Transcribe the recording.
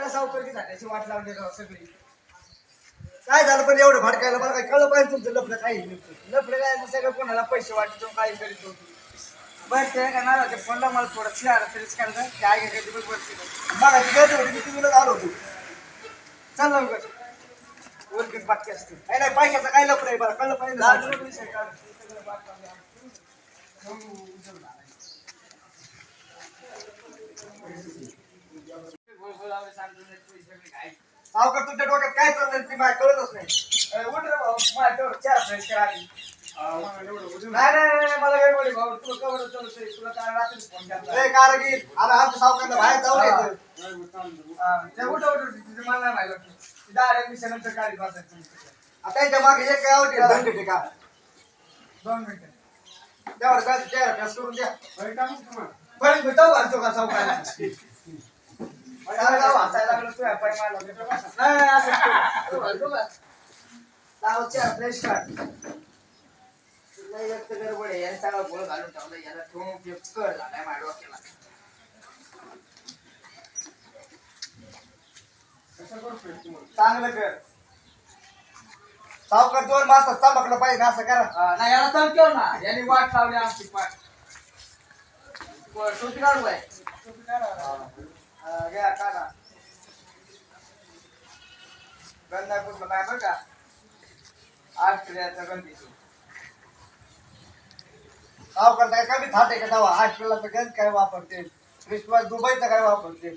सावकाराला सावकारकी झाल्याची वाट लावली राव सगळी. काय झालं पण एवढं भडकायला मला काय कळलं पाहिजे तुमचं लफडं काही नाही लफडं काय सगळं कोणाला पैसे वाटतो काही करीत होतो? बरं ते का ना फोनला मला थोडं शिळाला तरीच करायचं ते आहे का कधी बघ मला ती गर्दी होती मी तुम्ही आलो होतो. चल लवकर वरती बाकी असते. नाही नाही पैशाचं काय लफडं आहे बरं? कळलं पाहिजे सावकार तुमच्या डोक्यात काय चाललंय ती मला कळतच नाही. अरे उठ रे भाऊ माझ्या तेवढं चार फ्रेश करा आधी. नाही नाही नाही, मला वेळ पडेल भाऊ. तुला कवर काय फोन केला सावकारला बाहेर जाऊ ते उठ उठ उठ, तिथे मला नाही माहिती वाटतं. बसायचं. आता मागे एक काय आवडते दंड ठेका दोन मिनिटं. त्यावर काय चेहरा press करून द्या पण भेटावं घालतो का सावकारला? चालेल, हसायला लागलं फ्रेश गडबड आहे याने सगळा गोळ घालून ठेवला याला ठेवून कर झालाय चांगलं कर. सावकार दोन मासात चमकलं पाहिजे असं करा नाही याला चमकेव ना याने वाट लावली आमची पाठ टोपी काढू आहे काढा गंधापूरला नाही बरं का? ऑस्ट्रेलियाचा गंधी सावकार काय कमी थाट आहे का दवा? ऑस्ट्रेलियाचा गंध काय वापरते? क्रिसमस दुबईचा काय वापरते?